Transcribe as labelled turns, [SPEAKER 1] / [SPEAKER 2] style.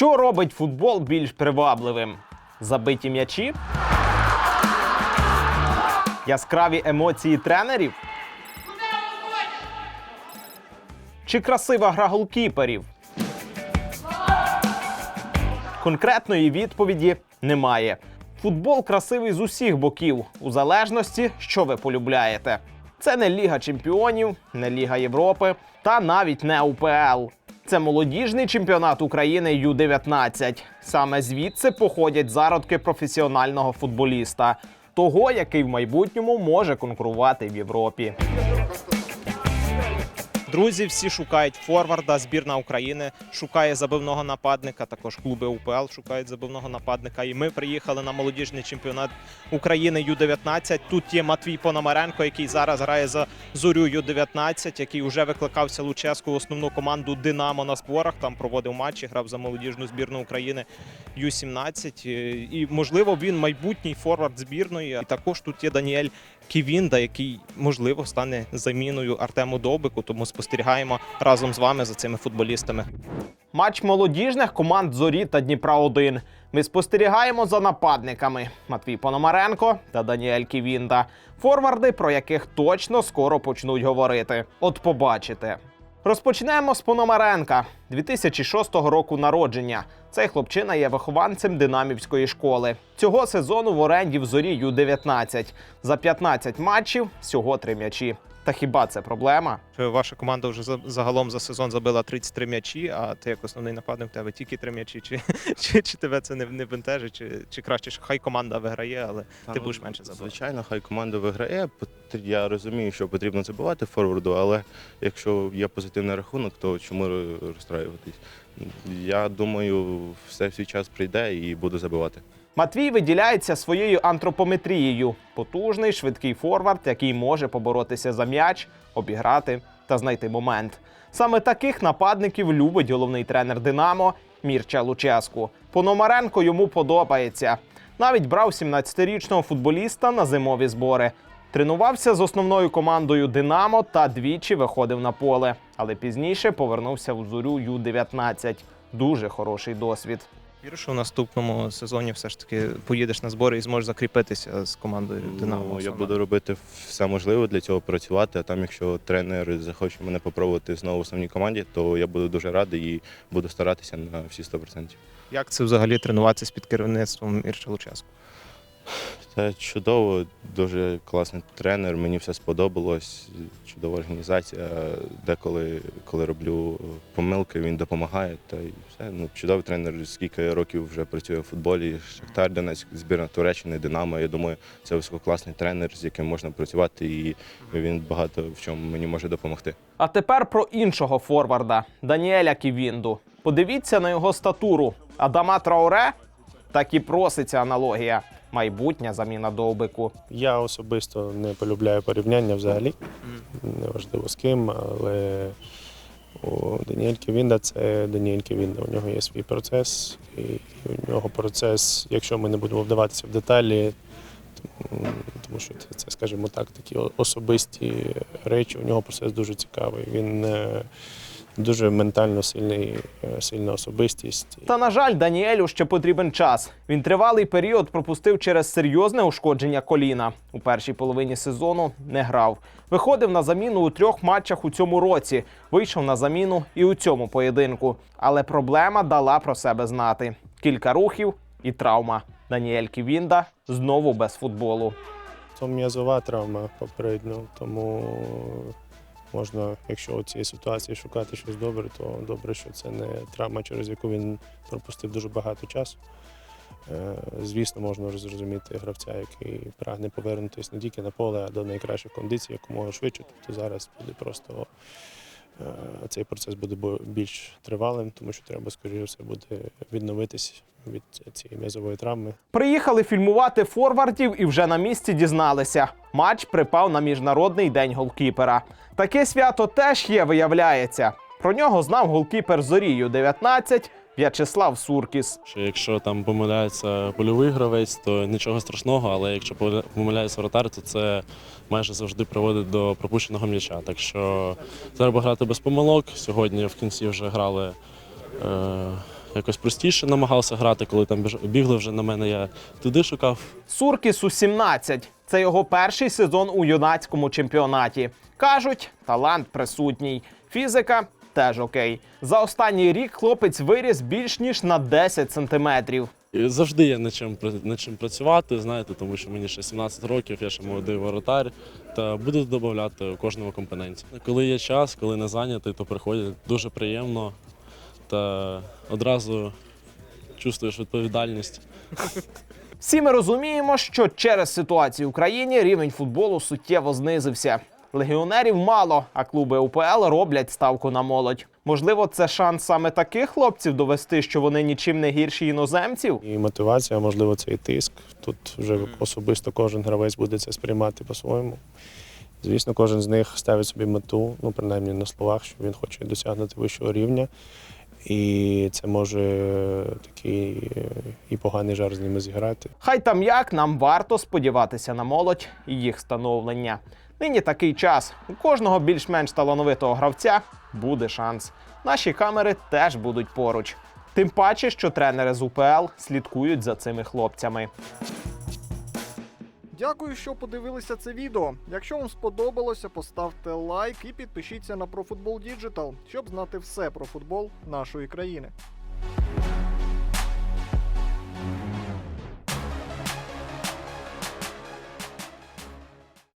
[SPEAKER 1] Що робить футбол більш привабливим? Забиті м'ячі? Яскраві емоції тренерів? Чи красива гра голкіперів? Конкретної відповіді немає. Футбол красивий з усіх боків, у залежності, що ви полюбляєте. Це не Ліга Чемпіонів, не Ліга Європи та навіть не УПЛ. Це молодіжний чемпіонат України Ю-19. Саме звідси походять зародки професіонального футболіста, того, який в майбутньому може конкурувати в Європі. Друзі, всі шукають форварда. Збірна України шукає забивного нападника. Також клуби УПЛ шукають забивного нападника. І ми приїхали на молодіжний чемпіонат України Ю-19. Тут є Матвій Пономаренко, який зараз грає за зорю Ю-19, який вже викликався Луческу в основну команду Динамо на зборах. Там проводив матчі, грав за молодіжну збірну України Ю-17. І можливо він майбутній форвард збірної. І також тут є Даніель Ківінда, який можливо стане заміною Артему Довбику. Тому спостерігаємо разом з вами за цими футболістами. Матч молодіжних команд Зорі та Дніпра 1 Ми спостерігаємо за нападниками Матвій Пономаренко та Даніель Ківінда. Форварди, про яких точно скоро почнуть говорити. От побачите. Розпочнемо з Пономаренка 2006 року народження. Цей хлопчина є вихованцем динамівської школи. Цього сезону в оренді в зорі Ю-19. За 15 матчів всього три м'ячі. Та хіба це проблема? Ваша команда вже загалом за сезон забила 33 м'ячі, а ти як основний нападник в тебе тільки три м'ячі. Чи, чи, чи тебе це не, не бентежить, чи, чи краще, що хай команда виграє, але
[SPEAKER 2] Та,
[SPEAKER 1] ти
[SPEAKER 2] ну,
[SPEAKER 1] будеш менше забивати?
[SPEAKER 2] Звичайно, хай команда виграє. Я розумію, що потрібно забивати форварду, але якщо є позитивний рахунок, то чому розстраюватись? Я думаю, все свій час прийде і буду забивати.
[SPEAKER 1] Матвій виділяється своєю антропометрією. Потужний, швидкий форвард, який може поборотися за м'яч, обіграти та знайти момент. Саме таких нападників любить головний тренер Динамо Мірча Луческу. Пономаренко йому подобається. Навіть брав 17-річного футболіста на зимові збори. Тренувався з основною командою Динамо та двічі виходив на поле. Але пізніше повернувся в зорю Ю-19. Дуже хороший досвід. Віриш, що в наступному сезоні все ж таки поїдеш на збори і зможеш закріпитися з командою Динамо.
[SPEAKER 2] Ну, я буду робити все можливе для цього працювати. А там, якщо тренер захоче мене попробувати знову в основній команді, то я буду дуже радий і буду старатися на всі 100%.
[SPEAKER 1] Як це взагалі тренуватися під керівництвом Ірча Луческу?
[SPEAKER 2] Це чудово, дуже класний тренер. Мені все сподобалось. Чудова організація. Деколи, коли роблю помилки, він допомагає. Та й все. Ну, чудовий тренер. Скільки років вже працює в футболі. Шахтар Донецьк, збірна Туреччини, Динамо. Я думаю, це висококласний тренер, з яким можна працювати, і він багато в чому мені може допомогти.
[SPEAKER 1] А тепер про іншого форварда Даніеля Ківінду. Подивіться на його статуру. Адама Трауре так і проситься аналогія. Майбутня заміна довбику.
[SPEAKER 3] Я особисто не полюбляю порівняння взагалі. Неважливо з ким, але у Даніель Кевінда це Даніель Кевінда. У нього є свій процес, і у нього процес, якщо ми не будемо вдаватися в деталі, тому- що це, це, скажімо так, такі особисті речі. У нього процес дуже цікавий. Він е, дуже ментально сильний, е, сильна особистість.
[SPEAKER 1] Та на жаль, Даніелю ще потрібен час. Він тривалий період пропустив через серйозне ушкодження коліна. У першій половині сезону не грав. Виходив на заміну у трьох матчах у цьому році. Вийшов на заміну і у цьому поєдинку. Але проблема дала про себе знати: кілька рухів і травма. Даніель Ківінда знову без футболу.
[SPEAKER 3] Це м'язова травма попередньо, тому можна, якщо у цій ситуації шукати щось добре, то добре, що це не травма, через яку він пропустив дуже багато часу. Е, Звісно, можна зрозуміти гравця, який прагне повернутися не тільки на поле, а до найкращих кондицій, якомога швидше. Тобто зараз буде просто цей процес буде більш тривалим, тому що треба, скоріше все, буде відновитись від цієї м'язової травми.
[SPEAKER 1] Приїхали фільмувати форвардів і вже на місці дізналися. Матч припав на міжнародний день голкіпера. Таке свято теж є, виявляється. Про нього знав голкіпер Зорію 19 В'ячеслав Суркіс.
[SPEAKER 4] Що якщо там помиляється польовий гравець, то нічого страшного, але якщо помиляється воротар, то це майже завжди приводить до пропущеного м'яча. Так що треба грати без помилок. Сьогодні в кінці вже грали е, якось простіше намагався грати, коли там бігли вже на мене, я туди шукав.
[SPEAKER 1] Суркісу 17. Це його перший сезон у юнацькому чемпіонаті. Кажуть, талант присутній. Фізика теж окей. За останній рік хлопець виріс більш ніж на 10 сантиметрів.
[SPEAKER 4] І завжди є над чим, над чим працювати, знаєте, тому що мені ще 17 років, я ще молодий воротар, та буду додати у кожному компоненті. Коли є час, коли не зайнятий, то приходять дуже приємно та одразу чувствуєш відповідальність.
[SPEAKER 1] Всі ми розуміємо, що через ситуацію в країні рівень футболу суттєво знизився. Легіонерів мало, а клуби УПЛ роблять ставку на молодь. Можливо, це шанс саме таких хлопців довести, що вони нічим не гірші іноземців.
[SPEAKER 3] І мотивація, можливо, це і тиск. Тут вже особисто кожен гравець буде це сприймати по-своєму. Звісно, кожен з них ставить собі мету, ну принаймні на словах, що він хоче досягнути вищого рівня. І це може такий е, і поганий жарт з ними зіграти.
[SPEAKER 1] Хай там як нам варто сподіватися на молодь і їх становлення. Нині такий час. У кожного більш-менш талановитого гравця буде шанс. Наші камери теж будуть поруч. Тим паче, що тренери з УПЛ слідкують за цими хлопцями.
[SPEAKER 5] Дякую, що подивилися це відео. Якщо вам сподобалося, поставте лайк і підпишіться на ProFootball Digital, щоб знати все про футбол нашої країни.